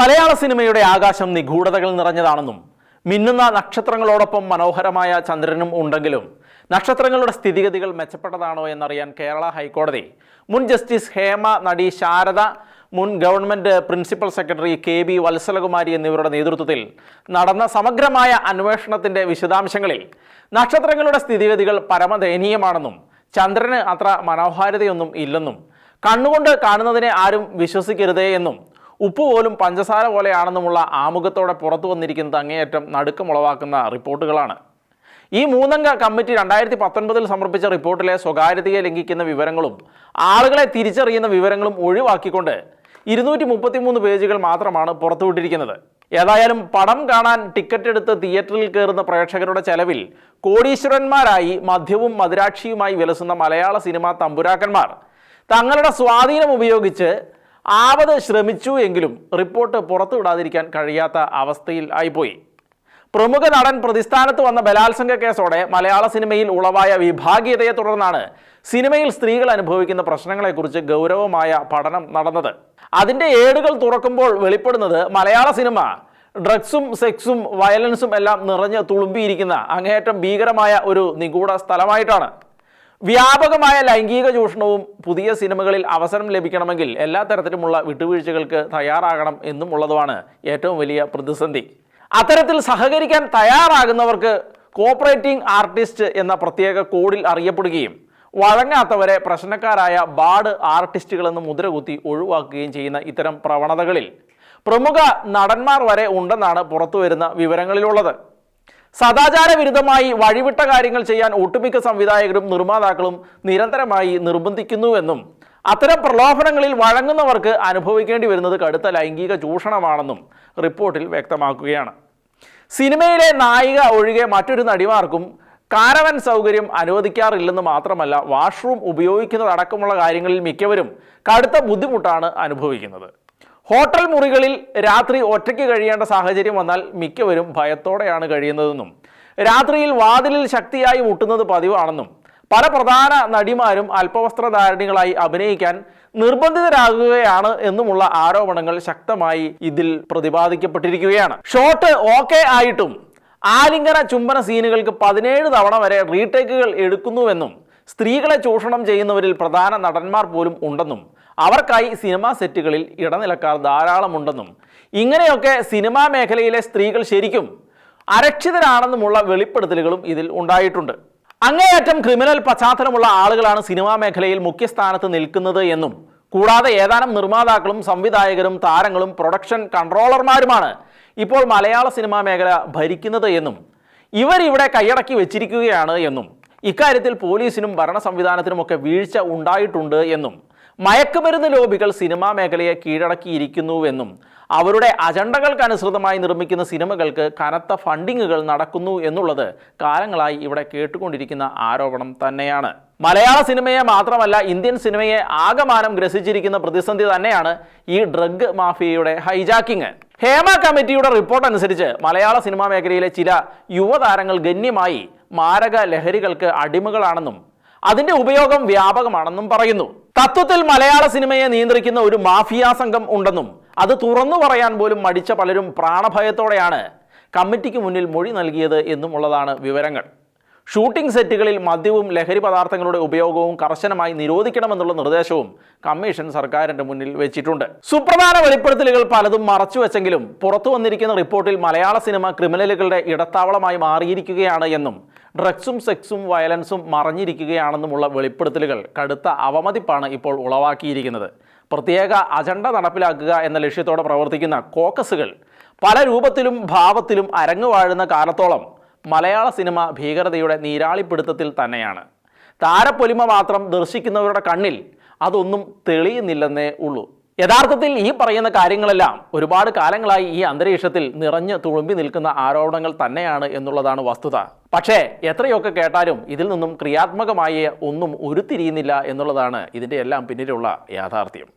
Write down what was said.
മലയാള സിനിമയുടെ ആകാശം നിഗൂഢതകൾ നിറഞ്ഞതാണെന്നും മിന്നുന്ന നക്ഷത്രങ്ങളോടൊപ്പം മനോഹരമായ ചന്ദ്രനും ഉണ്ടെങ്കിലും നക്ഷത്രങ്ങളുടെ സ്ഥിതിഗതികൾ മെച്ചപ്പെട്ടതാണോ എന്നറിയാൻ കേരള ഹൈക്കോടതി മുൻ ജസ്റ്റിസ് ഹേമ നടി ശാരദ മുൻ government principal secretary K B Vatsalakumari എന്നിവരുടെ നേതൃത്വത്തിൽ നടന്ന സമഗ്രമായ അന്വേഷണത്തിന്റെ വിശദാംശങ്ങളിൽ നക്ഷത്രങ്ങളുടെ സ്ഥിതിഗതികൾ പരമദയനീയമാണെന്നും ചന്ദ്രന് അത്ര മനോഹാരിതയൊന്നും ഇല്ലെന്നും കണ്ണുകൊണ്ട് കാണുന്നതിനെ ആരും വിശ്വസിക്കരുതേ എന്നും ഉപ്പ് പോലും പഞ്ചസാര പോലെയാണെന്നുമുള്ള ആമുഖത്തോടെ പുറത്തു വന്നിരിക്കുന്നത് അങ്ങേയറ്റം നടുക്കമുളവാക്കുന്ന റിപ്പോർട്ടുകളാണ്. ഈ മൂന്നംഗ കമ്മിറ്റി രണ്ടായിരത്തി പത്തൊൻപതിൽ സമർപ്പിച്ച റിപ്പോർട്ടിലെ സ്വകാര്യതയെ ലംഘിക്കുന്ന വിവരങ്ങളും ആളുകളെ തിരിച്ചറിയുന്ന വിവരങ്ങളും ഒഴിവാക്കിക്കൊണ്ട് ഇരുന്നൂറ്റി മുപ്പത്തിമൂന്ന് പേജുകൾ മാത്രമാണ് പുറത്തുവിട്ടിരിക്കുന്നത്. ഏതായാലും പടം കാണാൻ ടിക്കറ്റ് എടുത്ത് തിയേറ്ററിൽ കയറുന്ന പ്രേക്ഷകരുടെ ചെലവിൽ കോടീശ്വരന്മാരായി മദ്യവും മധുരാക്ഷിയുമായി വിലസുന്ന മലയാള സിനിമാ തമ്പുരാക്കന്മാർ. തങ്ങളുടെ സ്വാധീനം ഉപയോഗിച്ച് ആവത് ശ്രമിച്ചു എങ്കിലും റിപ്പോർട്ട് പുറത്തുവിടാതിരിക്കാൻ കഴിയാത്ത അവസ്ഥയിൽ ആയിപ്പോയി. പ്രമുഖ നടൻ പ്രതിസ്ഥാനത്ത് വന്ന ബലാത്സംഗ കേസോടെ മലയാള സിനിമയിൽ ഉളവായ വിഭാഗീയതയെ തുടർന്നാണ് സിനിമയിൽ സ്ത്രീകൾ അനുഭവിക്കുന്ന പ്രശ്നങ്ങളെക്കുറിച്ച് ഗൗരവമായ പഠനം നടന്നത്. അതിന്റെ ഏടുകൾ തുറക്കുമ്പോൾ വെളിപ്പെടുന്നത് മലയാള സിനിമ. ഡ്രഗ്സും സെക്സും വയലൻസും എല്ലാം നിറഞ്ഞ് തുളുമ്പിയിരിക്കുന്ന അങ്ങേയറ്റം ഭീകരമായ ഒരു നിഗൂഢ സ്ഥലമായിട്ടാണ്. വ്യാപകമായ ലൈംഗിക ചൂഷണവും പുതിയ സിനിമകളിൽ അവസരം ലഭിക്കണമെങ്കിൽ എല്ലാ തരത്തിലുമുള്ള വിട്ടുവീഴ്ചകൾക്ക് തയ്യാറാകണം എന്നും ഉള്ളതുമാണ് ഏറ്റവും വലിയ പ്രതിസന്ധി. അത്തരത്തിൽ സഹകരിക്കാൻ തയ്യാറാകുന്നവർക്ക് കോപ്പറേറ്റിംഗ് ആർട്ടിസ്റ്റ് എന്ന പ്രത്യേക കോഡിൽ അറിയപ്പെടുകയും വഴങ്ങാത്തവരെ പ്രശ്നക്കാരായ ബാഡ് ആർട്ടിസ്റ്റുകളെന്ന് മുദ്രകുത്തി ഒഴിവാക്കുകയും ചെയ്യുന്ന ഇത്തരം പ്രവണതകളിൽ പ്രമുഖ നടന്മാർ വരെ ഉണ്ടെന്നാണ് പുറത്തുവരുന്ന വിവരങ്ങളിലുള്ളത്. സദാചാര വിരുദ്ധമായി വഴിവിട്ട കാര്യങ്ങൾ ചെയ്യാൻ ഒട്ടുമിക്ക സംവിധായകരും നിർമ്മാതാക്കളും നിരന്തരമായി നിർബന്ധിക്കുന്നുവെന്നും അത്തരം പ്രലോഭനങ്ങളിൽ വഴങ്ങുന്നവർക്ക് അനുഭവിക്കേണ്ടി വരുന്നത് കടുത്ത ലൈംഗിക ചൂഷണമാണെന്നും റിപ്പോർട്ടിൽ വ്യക്തമാക്കുകയാണ്. സിനിമയിലെ നായിക ഒഴികെ മറ്റൊരു നടിമാർക്കും കാരവൻ സൗകര്യം അനുവദിക്കാറില്ലെന്ന് മാത്രമല്ല വാഷ്റൂം ഉപയോഗിക്കുന്നതടക്കമുള്ള കാര്യങ്ങളിൽ മിക്കവരും കടുത്ത ബുദ്ധിമുട്ടാണ് അനുഭവിക്കുന്നത്. ഹോട്ടൽ മുറികളിൽ രാത്രി ഒറ്റയ്ക്ക് കഴിയേണ്ട സാഹചര്യം വന്നാൽ മിക്കവരും ഭയത്തോടെയാണ് കഴിയുന്നതെന്നും രാത്രിയിൽ വാതിലിൽ ശക്തിയായി മുട്ടുന്നത് പതിവാണെന്നും പല പ്രധാന നടിമാരും അല്പവസ്ത്രധാരണികളായി അഭിനയിക്കാൻ നിർബന്ധിതരാകുകയാണ് എന്നുമുള്ള ആരോപണങ്ങൾ ശക്തമായി ഇതിൽ പ്രതിപാദിക്കപ്പെട്ടിരിക്കുകയാണ്. ഷോട്ട് ഓക്കെ ആയിട്ടും ആലിംഗന ചുംബന സീനുകൾക്ക് പതിനേഴ് തവണ വരെ റീടേക്കുകൾ എടുക്കുന്നുവെന്നും സ്ത്രീകളെ ചൂഷണം ചെയ്യുന്നവരിൽ പ്രധാന നടന്മാർ പോലും ഉണ്ടെന്നും അവർക്കായി സിനിമാ സെറ്റുകളിൽ ഇടനിലക്കാർ ധാരാളമുണ്ടെന്നും. ഇങ്ങനെയൊക്കെ സിനിമാ മേഖലയിലെ സ്ത്രീകൾ ശരിക്കും അരക്ഷിതരാണെന്നുമുള്ള വെളിപ്പെടുത്തലുകളും ഇതിൽ ഉണ്ടായിട്ടുണ്ട്. അങ്ങേയറ്റം ക്രിമിനൽ പശ്ചാത്തലമുള്ള ആളുകളാണ് സിനിമാ മേഖലയിൽ മുഖ്യസ്ഥാനത്ത് നിൽക്കുന്നത് എന്നും കൂടാതെ ഏതാനും നിർമ്മാതാക്കളും സംവിധായകരും താരങ്ങളും പ്രൊഡക്ഷൻ കൺട്രോളർമാരുമാണ് ഇപ്പോൾ മലയാള സിനിമാ മേഖല ഭരിക്കുന്നത് എന്നും ഇവരിവിടെ കൈയടക്കി വെച്ചിരിക്കുകയാണ് എന്നും. ഇക്കാര്യത്തിൽ പോലീസിനും ഭരണ സംവിധാനത്തിനുമൊക്കെ വീഴ്ച ഉണ്ടായിട്ടുണ്ട് എന്നും മയക്കുമരുന്ന് ലോബികൾ സിനിമാ മേഖലയെ കീഴടക്കിയിരിക്കുന്നുവെന്നും അവരുടെ അജണ്ടകൾക്കനുസൃതമായി നിർമ്മിക്കുന്ന സിനിമകൾക്ക് കനത്ത ഫണ്ടിങ്ങുകൾ നടക്കുന്നു എന്നുള്ളത് കാലങ്ങളായി ഇവിടെ കേട്ടുകൊണ്ടിരിക്കുന്ന ആരോപണം തന്നെയാണ്. മലയാള സിനിമയെ മാത്രമല്ല ഇന്ത്യൻ സിനിമയെ ആകമാനം ഗ്രസിച്ചിരിക്കുന്ന പ്രതിസന്ധി തന്നെയാണ് ഈ ഡ്രഗ് മാഫിയയുടെ ഹൈജാക്കിങ്. ഹേമ കമ്മിറ്റിയുടെ റിപ്പോർട്ട് അനുസരിച്ച് മലയാള സിനിമാ മേഖലയിലെ ചില യുവതാരങ്ങൾ ഗണ്യമായി മാരക ലഹരികൾക്ക് അടിമകളാണെന്നും അതിന്റെ ഉപയോഗം വ്യാപകമാണെന്നും പറയുന്നു. തത്വത്തിൽ മലയാള സിനിമയെ നിയന്ത്രിക്കുന്ന ഒരു മാഫിയ സംഘം ഉണ്ടെന്നും അത് തുറന്നു പറയാൻ പോലും മടിച്ച പലരും പ്രാണഭയത്തോടെയാണ് കമ്മിറ്റിക്ക് മുന്നിൽ മൊഴി നൽകിയത് എന്നുമുള്ളതാണ് വിവരങ്ങൾ. ഷൂട്ടിംഗ് സെറ്റുകളിൽ മദ്യവും ലഹരി പദാർത്ഥങ്ങളുടെ ഉപയോഗവും കർശനമായി നിരോധിക്കണമെന്നുള്ള നിർദ്ദേശവും കമ്മീഷൻ സർക്കാരിന്റെ മുന്നിൽ വെച്ചിട്ടുണ്ട്. സുപ്രധാന വെളിപ്പെടുത്തലുകൾ പലതും മറച്ചുവെച്ചെങ്കിലും പുറത്തു വന്നിരിക്കുന്ന റിപ്പോർട്ടിൽ മലയാള സിനിമ ക്രിമിനലുകളുടെ ഇടത്താവളമായി മാറിയിരിക്കുകയാണ് എന്നും ഡ്രഗ്സും സെക്സും വയലൻസും മറഞ്ഞിരിക്കുകയാണെന്നുമുള്ള വെളിപ്പെടുത്തലുകൾ കടുത്ത അവമതിപ്പാണ് ഇപ്പോൾ ഉളവാക്കിയിരിക്കുന്നത്. പ്രത്യേക അജണ്ട നടപ്പിലാക്കുക എന്ന ലക്ഷ്യത്തോടെ പ്രവർത്തിക്കുന്ന കോക്കസുകൾ പല രൂപത്തിലും ഭാവത്തിലും അരങ്ങുവാഴുന്ന കാലത്തോളം മലയാള സിനിമ ഭീകരതയുടെ നീരാളിപ്പിടുത്തത്തിൽ തന്നെയാണ്. താരപ്പൊലിമ മാത്രം ദർശിക്കുന്നവരുടെ കണ്ണിൽ അതൊന്നും തെളിയുന്നില്ലെന്നേ ഉള്ളൂ. യഥാർത്ഥത്തിൽ ഈ പറയുന്ന കാര്യങ്ങളെല്ലാം ഒരുപാട് കാലങ്ങളായി ഈ അന്തരീക്ഷത്തിൽ നിറഞ്ഞു തുളുമ്പി നിൽക്കുന്ന ആരോപണങ്ങൾ തന്നെയാണ് എന്നുള്ളതാണ് വസ്തുത. പക്ഷേ എത്രയൊക്കെ കേട്ടാലും ഇതിൽ നിന്നും ക്രിയാത്മകമായ ഒന്നും ഉരുത്തിരിയുന്നില്ല എന്നുള്ളതാണ് ഇതിന്റെ എല്ലാം പിന്നിലുള്ള യാഥാർത്ഥ്യം.